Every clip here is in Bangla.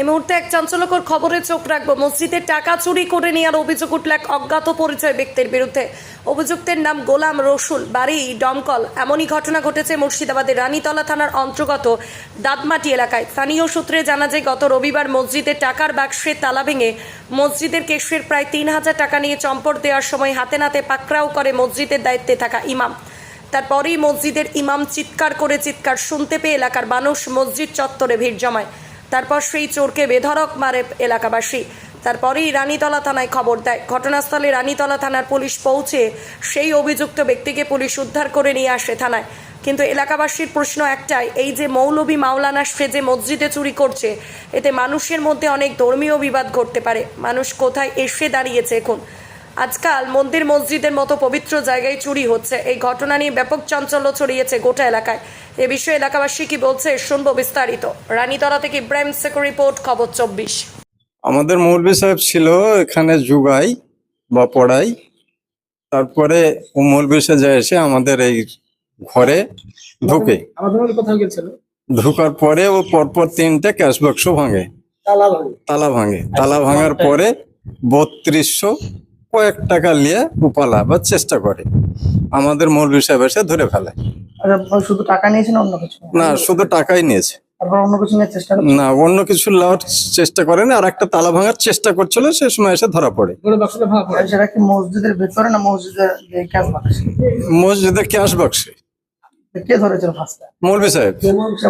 এই মুহূর্তে এক চাঞ্চল্যকর খবরে চোখ রাখব। মসজিদের টাকা চুরি করে নেওয়ার অভিযোগ উঠল এক অজ্ঞাত পরিচয় ব্যক্তির বিরুদ্ধে। অভিযুক্তের নাম গোলাম রসুল, বাড়ি দমকল এমনই ঘটনা ঘটেছে মুর্শিদাবাদের রানীতলা থানার অন্তর্গত দাদমাটি এলাকায়। স্থানীয় সূত্রে জানা যায়, গত রবিবার মসজিদের টাকার বাক্সে তালা ভেঙে মসজিদের কেশের প্রায় তিন হাজার টাকা নিয়ে চম্পট দেওয়ার সময় হাতে নাতে পাকড়াও করে মসজিদের দায়িত্বে থাকা ইমাম। তারপরেই মসজিদের ইমাম চিৎকার করে চিৎকার শুনতে পেয়ে এলাকার মানুষ মসজিদ চত্বরে ভিড় জমায়। তারপর সেই চোরকে বেধড়ক মারে এলাকাবাসী। তারপরেই রানীতলা থানায় খবর দেয়। ঘটনাস্থলে রানীতলা থানার পুলিশ পৌঁছে সেই অভিযুক্ত ব্যক্তিকে পুলিশ উদ্ধার করে নিয়ে আসে থানায়। কিন্তু এলাকাবাসীর প্রশ্ন একটাই, এই যে মৌলভী মাওলানা সেজে মসজিদে চুরি করছে, এতে মানুষের মধ্যে অনেক ধর্মীয় বিবাদ ঘটতে পারে। মানুষ কোথায় এসে দাঁড়িয়েছে এখন? আজকাল মন্দির মসজিদের মতো পবিত্র জায়গায় চুরি হচ্ছে। এই ঘটনা নিয়ে ব্যাপক চাঞ্চল্য ছড়িয়েছে গোটা এলাকায়। এ বিষয়ে এলাকাবাসী কি বলছে শুনব বিস্তারিত। রানীতলা থেকে ইব্রাহিম শেখ রিপোর্ট খবর চব্বিশ। আমাদের মৌলভী সাহেব ছিল এখানে যুগাই বা পড়াই। তারপরে ও মৌলভী সাহেব এসে আমাদের এই ঘরে ঢুকে। ঢুকার পরে ও পরপর তিনটে ক্যাশ বাক্স ভাঙে। তালা ভাঙে। তালা ভাঙার পরে বত্রিশশো কয়েক টাকা নিয়ে উপালা বা চেষ্টা করে। আমাদের মৌলভী সাহেব এসে ধরে ফেলে। শুধু টাকা নিয়েছেন অন্য কিছু? না শুধু টাকাই নিয়েছে। তারপর অন্য কিছু চেষ্টা না অন্য কিছু নেওয়ার চেষ্টা করেন আর একটা তালা ভাঙার চেষ্টা করছিল সে সময় এসে ধরা পড়ে। পুরো বাক্সটা ভাঙা পড়ে। সেটা কি মসজিদের ভেতরে না মসজিদের ক্যাশ বাক্স মসজিদের ক্যাশ বাক্সে কে ধরেছিল ফার্স্টে মৌলভী সাহেব।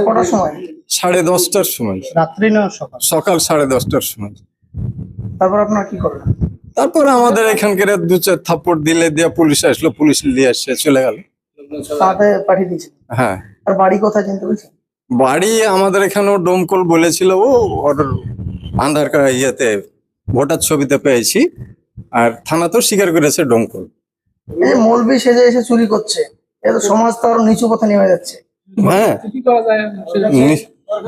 কটার সময়? সাড়ে দশটার সময়। রাত্রি না সকাল? সকাল সাড়ে দশটার সময়। তারপর আপনারা কি করলেন? তারপরে আমাদের এখানকার দু চার থাপ্পড় দিলে দিয়ে পুলিশ আসলো পুলিশ নিয়ে আসছে চলে গেল। পাঠিয়ে দিয়েছেন হ্যাঁ। আর বাড়ি কোথায় বাড়ি আমাদের এখানেও ডোমকল বলেছিল ও ওর আধার কার্ড ইয়েতে ভোটার ছবিতে পেয়েছি আর থানা তো স্বীকার করেছে ডোমকল এই মৌলবি সেজে এসে চুরি করছে এ তো সমাজ তো আরও নিচু পথে নেমে যাচ্ছে। হ্যাঁ।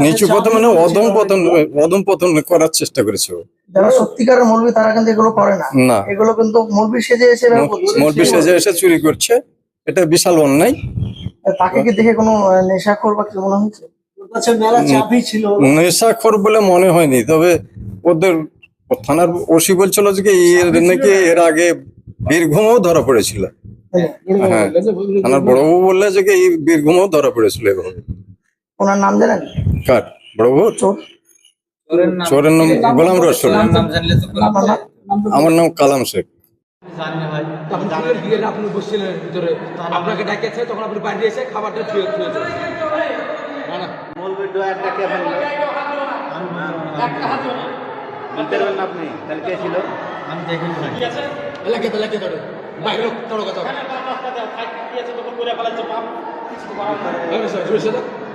নিচু মানে অদম পতন অদম পতন করার চেষ্টা করেছে ও। যারা সত্যিকারের মৌলবি তারা কিন্তু এগুলো করে না। না। এগুলো কিন্তু মৌলবি সেজে এসে মলবি সেজে এসে চুরি করছে। এটা বিশাল অন্যায় তাকে কি দেখে কোনো নেশাখোর বা কিছু মনে হয়েছে? নেশাখোর বলে মনে হয়নি তবে ওদের থানার ওসি বলছিল যে কি এর নাকি এর আগে বীরভূমও ধরা পড়েছিল। হ্যাঁ থানার বড়বাবু বললে যে কি এই বীরভূমও ধরা পড়েছিল এভাবে ওনার নাম জানেন? কার? বড়বাবু? চোর। চোরের নাম গোলাম রসুল নাম? আমার নাম কালাম শেখ। বিয়ের আপনি বসছিলেন ভিতরে। আপনাকে ডাকেছে তখন আপনি বাইরে এসে খাবারটা ছুঁয়ে ছুঁয়েছে না না। বলবে ডয়ারটা কে বলতে পারবেন আপনি তাহলে কে ছিল? এলাকে এলাকে ধরে। বাইরে তড়ো কথা।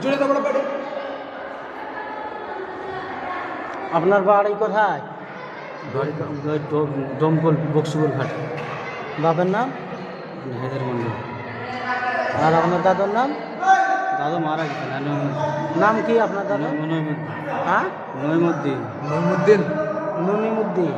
জুড়ে তো আপনার বাড়ি কোথায়? ডমকল বক্সিবুল ঘাট। বাপের নাম? হেদের মন্ডল। আর আপনার দাদার নাম? দাদা মারা গেছেন নাম কি আপনার দাদা হ্যাঁ? নইমুদ্দিন ননিমুদ্দিন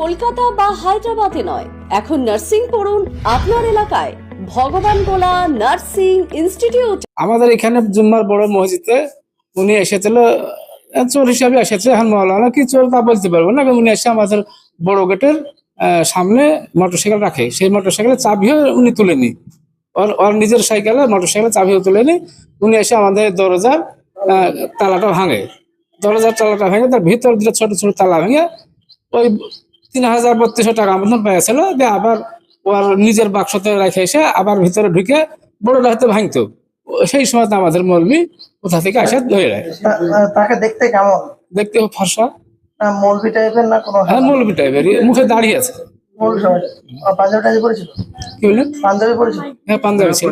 কলকাতা বা হায়দ্রাবাদে নয় এখন নার্সিং পড়ুন আপনার এলাকায়। ভগবান গোলা নার্সিং ইনস্টিটিউট। আমাদের এখানে জুম্মার বড় মসজিদে উনি এসেছিল চোর হিসাবে এসেছে, এখন মৌলানা কি চোর তা বলতে পারব না, উনি এসে আমাদের বড় গেটের সামনে মোটরসাইকেল রাখে। সেই মোটরসাইকেলের চাবিও উনি তুলেনি। ওর ওর নিজের সাইকেলে মোটরসাইকেলের চাবিও তুলেনি। উনি এসে আমাদের দরজার তালাটা ভাঙে। দরজার তালাটা ভেঙে তার ভিতর দিয়ে ছোট ছোট তালা ভেঙে ওই তিন হাজার বত্রিশশো টাকা মতন পেয়েছিল। দিয়ে আবার ওর নিজের বাক্সতে রেখে এসে আবার ভিতরে ঢুকে বড়টা হয়তো ভাঙতো। সেই সময় তো আমাদের মৌলবি কোথা থেকে আসে ধরে আহ, তাকে দেখতে কেমন? দেখতে ফর্সা। মৌলবি টাইপের না কোনো হ্যাঁ মৌলবি টাইপের মুখে দাঁড়িয়ে আছে। পাঞ্জাবি পড়েছিল? কি বললেন? পাঞ্জাবি পড়েছিল? হ্যাঁ পাঞ্জাবি ছিল।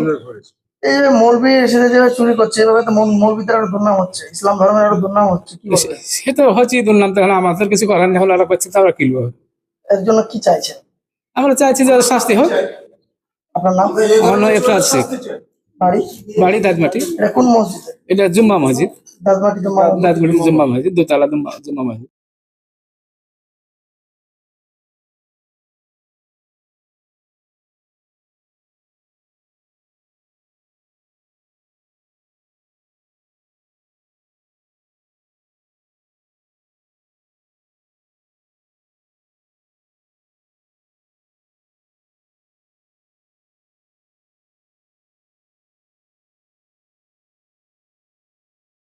এই যে মৌলবি এসে যেভাবে চুরি করছে এভাবে তো মৌলবিদের আরও দুর্নাম হচ্ছে। ইসলাম ধর্মের আরও দুর্নাম হচ্ছে কি সে- তো হচ্ছে দুর্নাম তখন আমাদের কিছু করার নেই হলে ওরা করছে তো আমরা কিনবো এর জন্য কি চাইছেন? আমরা চাইছি যে শাস্তি হোক। আপনার নাম? আমার শেখ। বাড়ি? বাড়ি দাঁতমাটি। এটা কোন মসজিদে? এটা জুম্মা মসজিদ। দাদমাটি জমা দাঁতমাটি জুম্মা মসজিদ দোতলা জুম্মা মসজিদ।